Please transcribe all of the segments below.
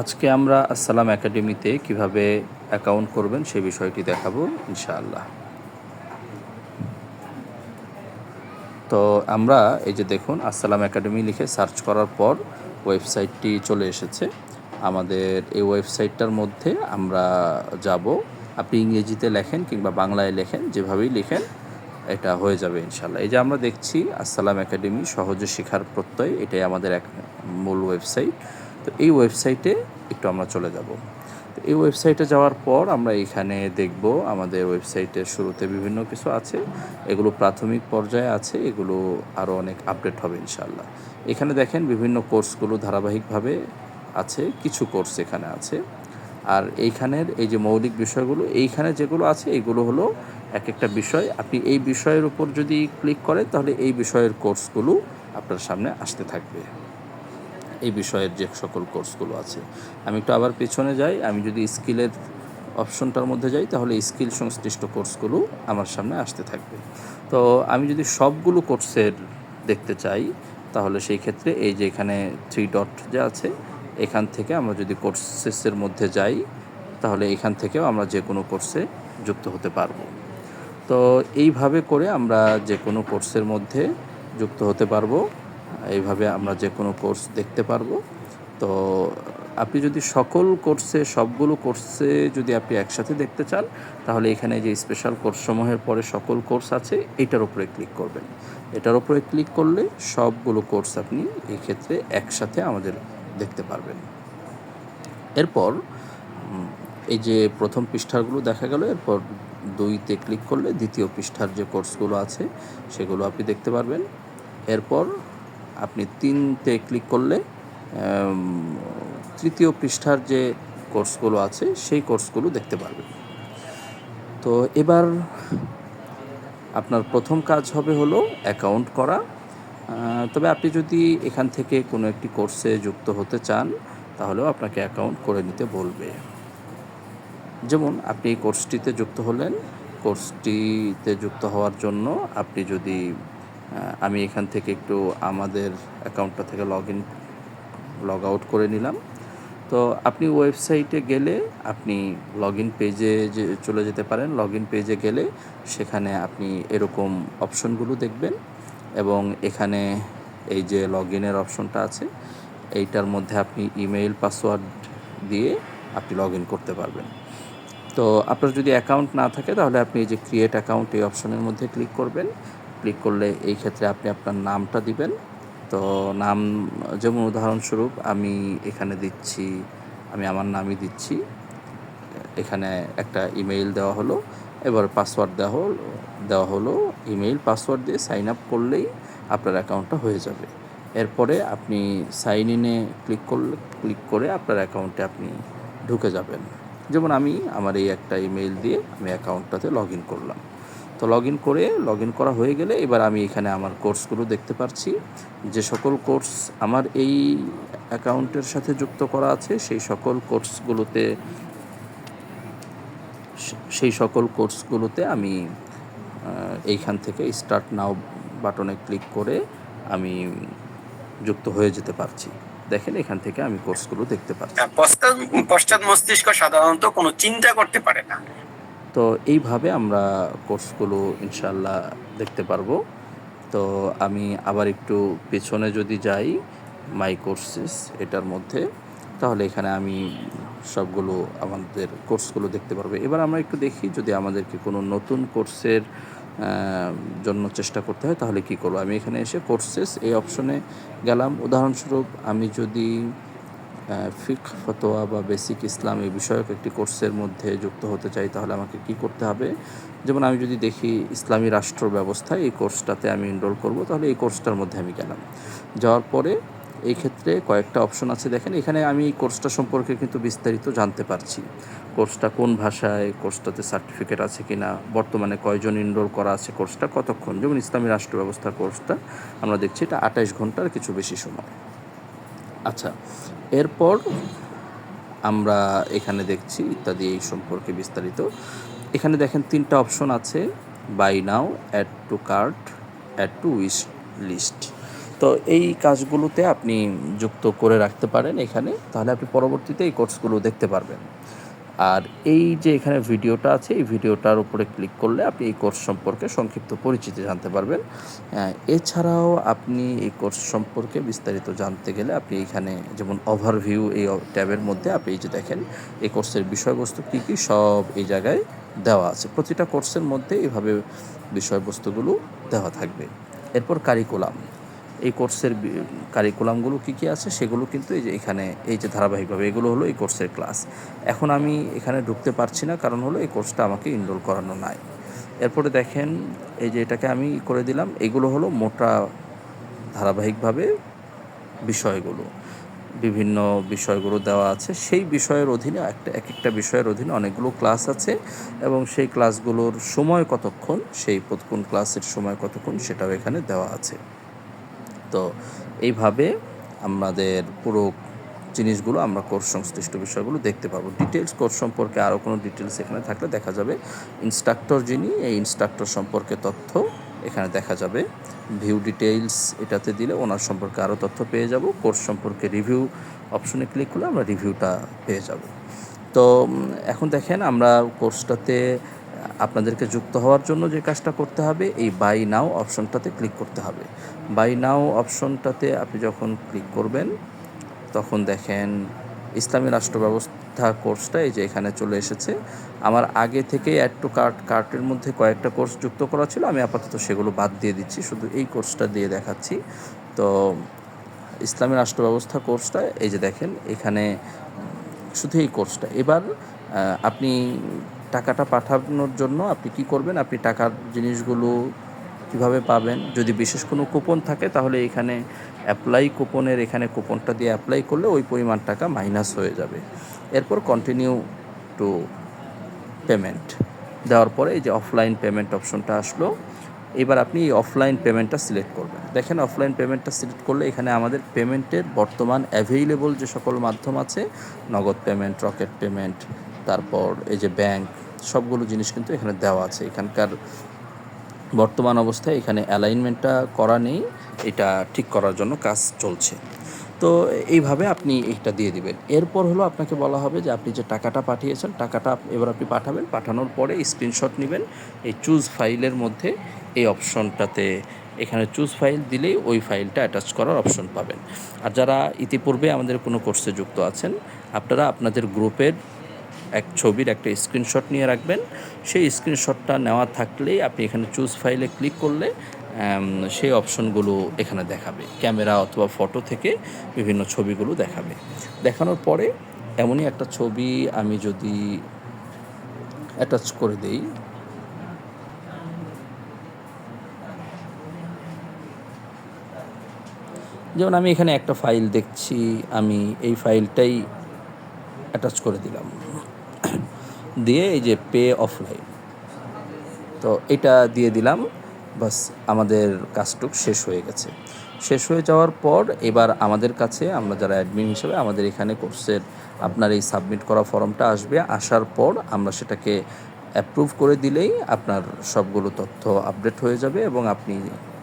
আজকে আমরা আসসালাম একাডেমিতে কীভাবে অ্যাকাউন্ট করবেন সে বিষয়টি দেখাবো, ইনশাআল্লাহ। তো আমরা এই যে দেখুন, আসসালাম একাডেমি লিখে সার্চ করার পর ওয়েবসাইটটি চলে এসেছে। আমাদের এই ওয়েবসাইটটার মধ্যে আমরা যাব। আপনি ইংরেজিতে লেখেন কিংবা বাংলায় লেখেন, যেভাবেই লেখেন, এটা হয়ে যাবে ইনশাল্লাহ এই যে আমরা দেখছি, আসসালাম একাডেমি সহজে শেখার প্রত্যয়, এটাই আমাদের এক মূল ওয়েবসাইট। তো এই ওয়েবসাইটে একটু আমরা চলে যাব। তো এই ওয়েবসাইটে যাওয়ার পর আমরা এখানে দেখব আমাদের ওয়েবসাইটের শুরুতে বিভিন্ন কিছু আছে। এগুলো প্রাথমিক পর্যায়ে আছে, এগুলো আরও অনেক আপডেট হবে ইনশাল্লাহ এখানে দেখেন বিভিন্ন কোর্সগুলো ধারাবাহিকভাবে আছে, কিছু কোর্স এখানে আছে। আর এইখানের এই যে মৌলিক বিষয়গুলো, এইখানে যেগুলো আছে, এগুলো হলো এক একটা বিষয়। আপনি এই বিষয়ের উপর যদি ক্লিক করেন, তাহলে এই বিষয়ের কোর্সগুলো আপনার সামনে আসতে থাকবে। এই বিষয়ের যে সকল কোর্সগুলো আছে। আমি একটু আবার পেছনে যাই, আমি যদি স্কিলের অপশনটার মধ্যে যাই, তাহলে স্কিল সংশ্লিষ্ট কোর্সগুলো আমার সামনে আসতে থাকবে। তো আমি যদি সবগুলো কোর্সের দেখতে চাই, তাহলে সেই ক্ষেত্রে এই যে এখানে থ্রি ডট যে আছে, এখান থেকে আমরা যদি কোর্সেসের মধ্যে যাই, তাহলে এখান থেকেও আমরা যে কোনো কোর্সে যুক্ত হতে পারব। তো এইভাবে করে আমরা যে কোনো কোর্সের মধ্যে যুক্ত হতে পারব। এইভাবে আমরা যে কোনো কোর্স দেখতে পারব। তো আপনি যদি সকল কোর্সে সবগুলো কোর্সে যদি আপনি একসাথে দেখতে চান, তাহলে এখানে যে স্পেশাল কোর্সসমূহের পরে সকল কোর্স আছে, এটার উপরে ক্লিক করবেন। এটার উপরে ক্লিক করলে সবগুলো কোর্স আপনি এই ক্ষেত্রে একসাথে আমাদের দেখতে পারবেন। এরপর এই যে প্রথম পৃষ্ঠাগুলো দেখা গেল, এরপর দুইতে ক্লিক করলে দ্বিতীয় পৃষ্ঠার যে কোর্সগুলো আছে, সেগুলো আপনি দেখতে পারবেন। এরপর আপনি তিনতে ক্লিক করলে তৃতীয় পৃষ্ঠার যে কোর্সগুলো আছে, সেই কোর্সগুলো দেখতে পারবেন। তো এবার আপনার প্রথম কাজ হবে হলো অ্যাকাউন্ট করা। তবে আপনি যদি এখান থেকে কোনো একটি কোর্সে যুক্ত হতে চান, তাহলেও আপনাকে অ্যাকাউন্ট করে নিতে বলবে। যেমন আপনি এই কোর্সটিতে যুক্ত হলেন, কোর্সটিতে যুক্ত হওয়ার জন্য আপনি যদি আমি এখান থেকে একটু আমাদের অ্যাকাউন্টটা থেকে লগ ইন লগ আউট করে নিলাম। তো আপনি ওয়েবসাইটে গেলে আপনি লগ ইন পেজে যে, চলে যেতে পারেন। লগ ইন পেজে গেলে সেখানে আপনি এরকম অপশনগুলো দেখবেন এবং এখানে এই যে লগ ইনের অপশনটা আছে, এইটার মধ্যে আপনি ইমেইল পাসওয়ার্ড দিয়ে আপনি লগ ইন করতে পারবেন। তো আপনার যদি অ্যাকাউন্ট না থাকে, তাহলে আপনি এই যে ক্রিয়েট অ্যাকাউন্ট এই অপশনের মধ্যে ক্লিক করবেন। ক্লিক করলে এই ক্ষেত্রে আপনি আপনার নামটা দিবেন। তো নাম যেমন উদাহরণস্বরূপ আমি এখানে দিচ্ছি, আমি আমার নামই দিচ্ছি। এখানে একটা ইমেইল দেওয়া হলো, এবার পাসওয়ার্ড দেওয়া হলো দেওয়া হলো ইমেইল পাসওয়ার্ড দিয়ে সাইন আপ করলেই আপনার অ্যাকাউন্টটা হয়ে যাবে। এরপরে আপনি সাইন ইনে ক্লিক করলে ক্লিক করে আপনার অ্যাকাউন্টে আপনি ঢুকে যাবেন। যেমন আমি আমার এই একটা ইমেইল দিয়ে আমি অ্যাকাউন্টটাতে লগ ইন করলাম। তো লগ ইন করে লগ ইন করা হয়ে গেলে এবার আমি এখানে আমার কোর্সগুলো দেখতে পাচ্ছি যে সকল কোর্স আমার এই অ্যাকাউন্টের সাথে যুক্ত করা আছে, সেই সকল কোর্সগুলোতে সেই সকল কোর্সগুলোতে আমি এইখান থেকে স্টার্ট নাও বাটনে ক্লিক করে আমি যুক্ত হয়ে যেতে পারছি। দেখেন এখান থেকে আমি কোর্সগুলো দেখতে পাচ্ছি পশ্চাৎ পশ্চাৎ মস্তিষ্ক সাধারণত কোনো চিন্তা করতে পারে না। তো এইভাবে আমরা কোর্সগুলো ইনশাল্লাহ দেখতে পারব। তো আমি আবার একটু পেছনে যদি যাই মাই কোর্সেস এটার মধ্যে, তাহলে এখানে আমি সবগুলো আমাদের কোর্সগুলো দেখতে পারব। এবার আমরা একটু দেখি যদি আমাদেরকে কোনো নতুন কোর্সের জন্য চেষ্টা করতে হয়, তাহলে কি করব? আমি এখানে এসে কোর্সেস এই অপশনে গেলাম। উদাহরণস্বরূপ আমি যদি ফিক ফতোয়া বা বেসিক ইসলাম এই বিষয়ক একটি কোর্সের মধ্যে যুক্ত হতে চাই, তাহলে আমাকে কি করতে হবে? যেমন আমি যদি দেখি ইসলামী রাষ্ট্র ব্যবস্থা, এই কোর্সটাতে আমি এনরোল করব, তাহলে এই কোর্সটার মধ্যে আমি গেলাম। যাওয়ার পরে এই ক্ষেত্রে কয়েকটা অপশন আছে, দেখেন এখানে আমি এই কোর্সটা সম্পর্কে কিন্তু বিস্তারিত জানতে পারছি। কোর্সটা কোন ভাষায় কোর্সটাতে সার্টিফিকেট আছে কি না বর্তমানে কয়জন এনরোল করা আছে কোর্সটা কতক্ষণ? যেমন ইসলামী রাষ্ট্র ব্যবস্থা কোর্সটা আমরা দেখছি এটা আঠাশ ঘণ্টার কিছু বেশি সময়। আচ্ছা এরপর আমরা এখানে দেখছি ইত্যাদি এই সম্পর্কে বিস্তারিত। এখানে দেখেন তিনটা অপশন আছে, buy now, add to cart add to wish list. তো তো এই কাজগুলোতে আপনি যুক্ত করে রাখতে পারেন এখানে, তাহলে আপনি পরবর্তীতে এই কোর্সগুলো দেখতে পারবেন। আর এই যে এখানে ভিডিওটা আছে, এই ভিডিওটার উপরে ক্লিক করলে আপনি এই কোর্স সম্পর্কে সংক্ষিপ্ত পরিচিতি জানতে পারবেন। এছাড়াও আপনি এই কোর্স সম্পর্কে বিস্তারিত জানতে গেলে আপনি এখানে যেমন ওভারভিউ এই ট্যাবের মধ্যে আপনি এই যে দেখেন, এই কোর্সের বিষয়বস্তু কী কী সব এই জায়গায় দেওয়া আছে। প্রতিটা কোর্সের মধ্যে এইভাবে বিষয়বস্তুগুলো দেওয়া থাকবে। এরপর কারিকুলাম এই কোর্সের কারিকুলামগুলো কী কী আছে সেগুলো কিন্তু এই যে এখানে, এই যে ধারাবাহিকভাবে এগুলো হলো এই কোর্সের ক্লাস এখন আমি এখানে ঢুকতে পারছি না, কারণ হলো এই কোর্সটা আমাকে ইনরোল করানো নাই। এরপরে দেখেন, এই যে এটাকে আমি করে দিলাম, এগুলো হলো মোটা ধারাবাহিকভাবে বিষয়গুলো। বিভিন্ন বিষয়গুলো দেওয়া আছে। সেই বিষয়ের অধীনে একটা, এক একটা বিষয়ের অধীনে অনেকগুলো ক্লাস আছে এবং সেই ক্লাসগুলোর সময় কতক্ষণ, সেই কোন ক্লাসের সময় কতক্ষণ সেটাও এখানে দেওয়া আছে। তো এইভাবে আমাদের পুরো জিনিসগুলো আমরা কোর্স সংশ্লিষ্ট বিষয়গুলো দেখতে পাবো। ডিটেলস কোর্স সম্পর্কে আরও কোনো ডিটেলস এখানে থাকলে দেখা যাবে। ইনস্ট্রাক্টর যিনি, এই ইনস্ট্রাক্টর সম্পর্কে তথ্য এখানে দেখা যাবে। ভিউ ডিটেইলস এটাতে দিলে ওনার সম্পর্কে আরও তথ্য পেয়ে যাব। কোর্স সম্পর্কে রিভিউ অপশনে ক্লিক করলে আমরা রিভিউটা পেয়ে যাব। তো এখন দেখেন আমরা কোর্সটাতে আপনাদেরকে যুক্ত হওয়ার জন্য যে কাজটা করতে হবে, এই বাই নাও অপশনটাতে ক্লিক করতে হবে। বাই নাও অপশনটাতে আপনি যখন ক্লিক করবেন, তখন দেখেন ইসলামী রাষ্ট্র ব্যবস্থা কোর্সটা এই যে এখানে চলে এসেছে। আমার আগে থেকে অ্যাড টু কার্ট কার্টের মধ্যে কয়েকটা কোর্স যুক্ত করা ছিল, আমি আপাতত সেগুলো বাদ দিয়ে দিচ্ছি, শুধু এই কোর্সটা দিয়ে দেখাচ্ছি। তো ইসলামী রাষ্ট্র ব্যবস্থা কোর্সটা এই যে দেখেন, এখানে শুধু এই কোর্সটা এবার আপনি টাকাটা পাঠানোর জন্য আপনি কি করবেন? আপনি টাকার জিনিসগুলো কীভাবে পাবেন? যদি বিশেষ কোনো কুপন থাকে, তাহলে এখানে অ্যাপ্লাই কুপনের, এখানে কুপনটা দিয়ে অ্যাপ্লাই করলে ওই পরিমাণ টাকা মাইনাস হয়ে যাবে। এরপর কন্টিনিউ টু পেমেন্ট দেওয়ার পরে এই যে অফলাইন পেমেন্ট অপশনটা আসলো, এবার আপনি এই অফলাইন পেমেন্টটা সিলেক্ট করবেন। দেখেন অফলাইন পেমেন্টটা সিলেক্ট করলে এখানে আমাদের পেমেন্টের বর্তমান অ্যাভেইলেবল যে সকল মাধ্যম আছে, নগদ পেমেন্ট রকেট পেমেন্ট তারপর এই যে ব্যাংক সবগুলো জিনিস কিন্তু এখানে দেওয়া আছে। এখানকার বর্তমান অবস্থায় এখানে অ্যালাইনমেন্টটা করা নেই, এটা ঠিক করার জন্য কাজ চলছে। তো এইভাবে আপনি এইটা দিয়ে দিবেন। এরপর হলো আপনাকে বলা হবে যে আপনি যে টাকাটা পাঠিয়েছেন, টাকাটা এবার আপনি পাঠাবেন। পাঠানোর পরে স্ক্রিনশট নেবেন। এই চুজ ফাইলের মধ্যে এই অপশনটাতে এখানে চুজ ফাইল দিলেই ওই ফাইলটা অ্যাটাচ করার অপশন পাবেন। আর যারা ইতিপূর্বে আমাদের কোনো কোর্সে যুক্ত আছেন, আপনারা আপনাদের গ্রুপের এক ছবির একটা স্ক্রিনশট নিয়ে রাখবেন। সেই স্ক্রিনশটটা নেওয়া থাকলেই আপনি এখানে চুজ ফাইলে ক্লিক করলে সেই অপশনগুলো এখানে দেখাবে। ক্যামেরা অথবা ফটো থেকে বিভিন্ন ছবিগুলো দেখাবে। দেখানোর পরে এমনই একটা ছবি আমি যদি অ্যাটাচ করে দেই। যেমন আমি এখানে একটা ফাইল দেখছি, আমি এই ফাইলটাই অ্যাটাচ করে দিলাম। দিয়ে এই যে পে অফলাইন। তো এটা দিয়ে দিলাম, বাস আমাদের কাজটুক শেষ হয়ে গেছে। শেষ হয়ে যাওয়ার পর এবার আমাদের কাছে আমরা যারা অ্যাডমিন হিসেবে আমাদের এখানে কোর্সের আপনার এই সাবমিট করা ফর্মটা আসবে, আসার পর আমরা সেটাকে অ্যাপ্রুভ করে দিলেই আপনার সবগুলো তথ্য আপডেট হয়ে যাবে এবং আপনি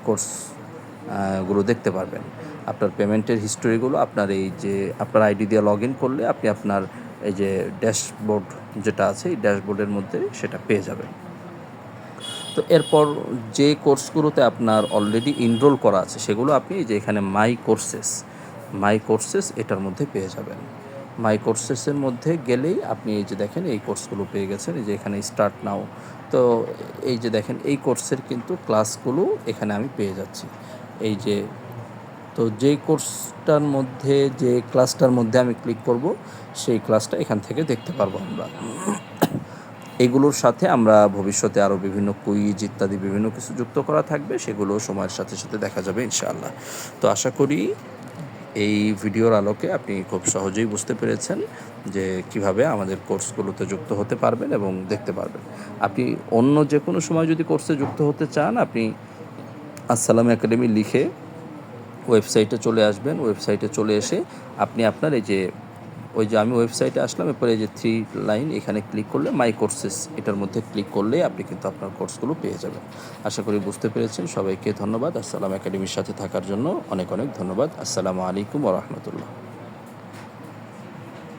কোর্সগুলো দেখতে পারবেন। আপনার পেমেন্টের হিস্টোরিগুলো আপনার এই যে, আপনার আইডি দিয়ে লগ ইন করলে আপনি আপনার এই যে ড্যাশবোর্ড যেটা আছে, এই ড্যাশবোর্ডের মধ্যে সেটা পেয়ে যাবেন। তো এরপর যে কোর্সগুলোতে আপনার অলরেডি ইনরোল করা আছে, সেগুলো আপনি যে এখানে মাই কোর্সেস মাই কোর্সেস এটার মধ্যে পেয়ে যাবেন। মাই কোর্সেসের মধ্যে গেলেই আপনি এই যে দেখেন, এই কোর্সগুলো পেয়ে গেছেন, এই যে এখানে স্টার্ট নাও তো এই যে দেখেন, এই কোর্সের কিন্তু ক্লাসগুলো এখানে আমি পেয়ে যাচ্ছি। এই যে তো যে কোর্সটার মধ্যে যে ক্লাসটার মধ্যে আমি ক্লিক করব, সেই ক্লাসটা এখান থেকে দেখতে পারব আমরা। এগুলোর সাথে আমরা ভবিষ্যতে আরও বিভিন্ন কুইজ ইত্যাদি, বিভিন্ন কিছু যুক্ত করা থাকবে, সেগুলো সময়ের সাথে সাথে দেখা যাবে ইনশাআল্লাহ। তো আশা করি এই ভিডিওর আলোকে আপনি খুব সহজেই বুঝতে পেরেছেন যে কীভাবে আমাদের কোর্সগুলোতে যুক্ত হতে পারবেন এবং দেখতে পারবেন। আপনি অন্য যে কোনো সময় যদি কোর্সে যুক্ত হতে চান, আপনি আসসালাম একাডেমি লিখে ওয়েবসাইটে চলে আসবেন ওয়েবসাইটে চলে এসে আপনি আপনার এই যে, ওই যে আমি ওয়েবসাইটে আসলাম, এরপরে এই যে থ্রি লাইন এখানে ক্লিক করলে মাই কোর্সেস এটার মধ্যে ক্লিক করলে আপনি কিন্তু আপনার কোর্সগুলো পেয়ে যাবেন। আশা করি বুঝতে পেরেছেন, সবাইকে ধন্যবাদ। আসসালাম একাডেমির সাথে থাকার জন্য অনেক অনেক ধন্যবাদ। আসসালামু আলাইকুম ওরহমতুল্লাহ